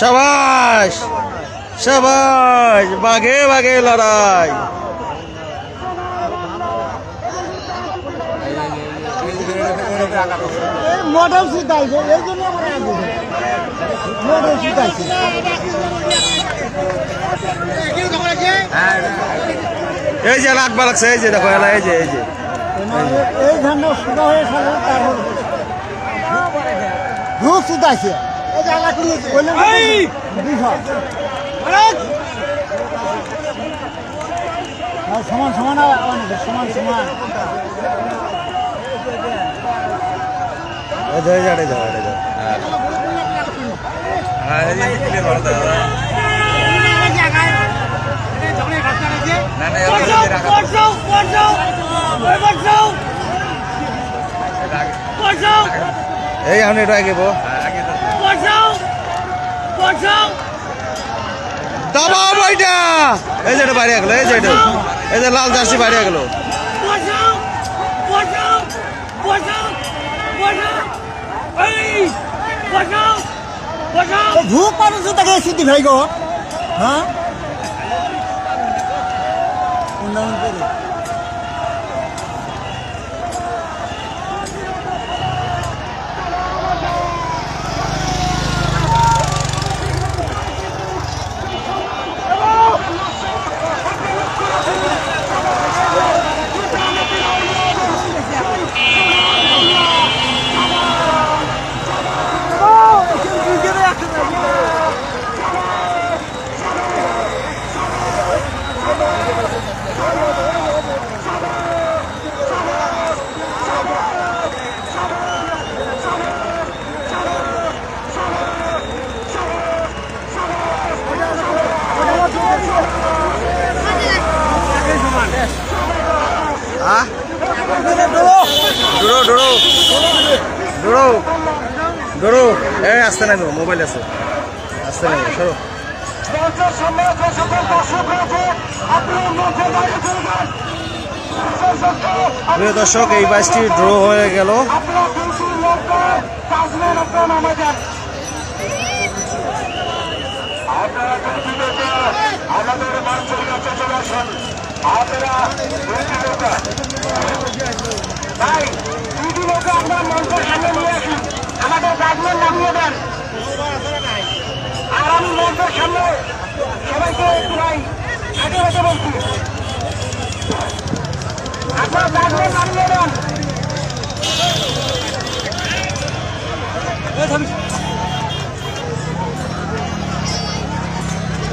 সাবাস সাবাস বাঘে বাঘে লড়াই। মডেল শিখাইছে এই জন্য মডেল এই যে লাখ বালাকছে এই যে দেখো এই যে এই যে। এই ধানটা সুদা হয়ে তারপর ধূপ শিখাইছে এই যে আলাদা করে বললেন বিষয় সমান সমান সমান সমান। এই যে এই যে এই যে এই যে। হ্যাঁ। এই যে ক্লিয়ার করো দাদা। না না এই আমি এটা আগে বো হ্যাঁ, আগে তো দাবাও বইটা এই যে এটা বাইরে গেল এই যে এটা। এই যে লাল জার্সি বাইরে গেল। মানুষ তাকে সিদ্ধি ভাই গো হ্যাঁ? উন্নয়ন করে হ্যাঁ দৌড়ো দৌড়ো দৌড়ো এই আসতে নাই মোবাইল আছে। আসতে নাই সরো দর্শক এই বাইশটি ড্র হয়ে গেল আমাদের মঞ্চের কাছে চলে আসুন আপনারা ভাই দুইটি নৌকা আপনার মঞ্চের সামনে নিয়ে আসুন। আমাদের গাছমেন নামিয়ে দেন। আর আমি মঞ্চের সামনে সবাইকে একটু ভাই আগে হতে বলছি। আপনার গাছমেন নামিয়ে দেন।